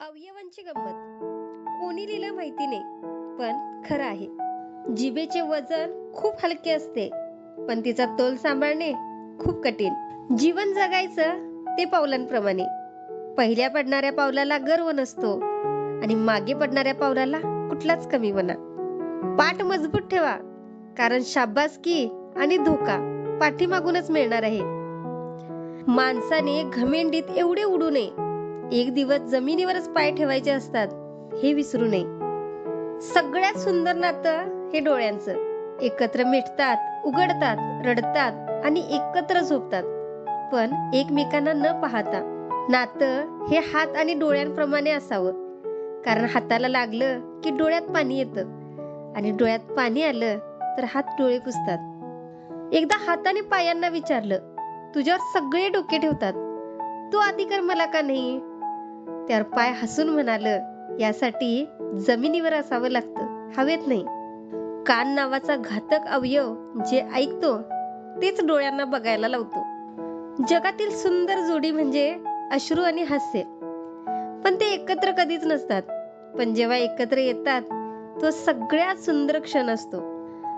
अवयवांची गंमत. कोणी लिहिलं माहिती नाही पण खरं आहे. जिभेचे वजन खूप हलके असते पण तिचा तोल सांभाळणे खूप कठीण. जीवन जगायचं ते पावलांप्रमाणे. पहिल्या पडणाऱ्या पावलाला गर्व नसतो आणि मागे पडणाऱ्या पावलाला कुठलाच कमी म्हणा. पाठ मजबूत ठेवा कारण शाबासकी आणि धोका पाठीमागूनच मिळणार आहे. माणसाने घमेंडीत एवढे उडू नये एक दिवस जमिनीवरच पाय ठेवायचे असतात हे विसरू नये. सगळ्यात सुंदर नातं हे डोळ्यांचं. एकत्र मिटतात उघडतात रडतात आणि एकत्र झोपतात. पण एकमेकांना न पाहता नातं हे हात आणि डोळ्यांप्रमाणे असावं. कारण हाताला लागलं की डोळ्यात पाणी येतं. आणि डोळ्यात पाणी आलं तर हात डोळे पुसतात. एकदा हाताने पायांना विचारलं तुझ्यावर सगळे डोके ठेवतात? तू आधी कर मला का नाही? त्यावर पाय हसून म्हणाल यासाठी जमिनीवर असावं लागतं. हवेत नाही. कान नावाचा घातक अवयव जे ऐकतो तेच डोळ्यांना बघायला लावतो. जगातील सुंदर जोडी म्हणजे अश्रू आणि हास्य. पण ते एकत्र कधीच नसतात. पण जेव्हा एकत्र येतात तो सगळ्यात सुंदर क्षण असतो.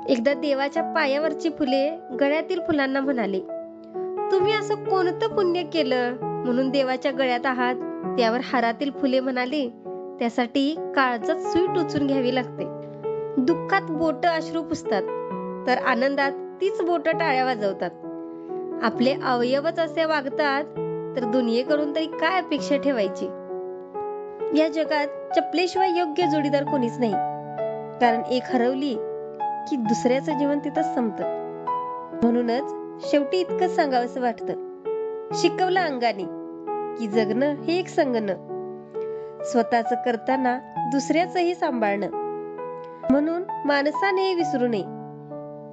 एकदा देवाच्या पायावरची फुले गळ्यातील फुलांना म्हणाले तुम्ही असं कोणतं पुण्य केलं म्हणून देवाच्या गळ्यात आहात? त्यावर हारातील फुले म्हणाली त्यासाठी काळजात सुई टोचून घ्यावी लागते. दुःखात बोट अश्रू पुसतात तर आनंदात तीच बोट टाळ्या वाजवतात. आपले अवयवच असे वागतात तर दुनियेकडून तरी काय अपेक्षा ठेवायची? या जगात चपलेशिवाय योग्य जोडीदार कोणीच नाही. कारण एक हरवली की दुसऱ्याचं जीवन तिथंच संपतं. म्हणूनच शेवटी इतकंच सांगावंसं वाटतं. शिकवलं अंगाने. की जगणं हे एक संगणं. स्वतःच करताना दुसऱ्याचंही सांभाळणं. म्हणून माणसाने हे विसरू नये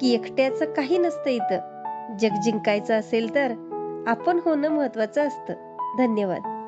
की एकट्याचं काही नसतं इथं. जग जिंकायचं असेल तर आपण होणं महत्वाचं असतं. धन्यवाद.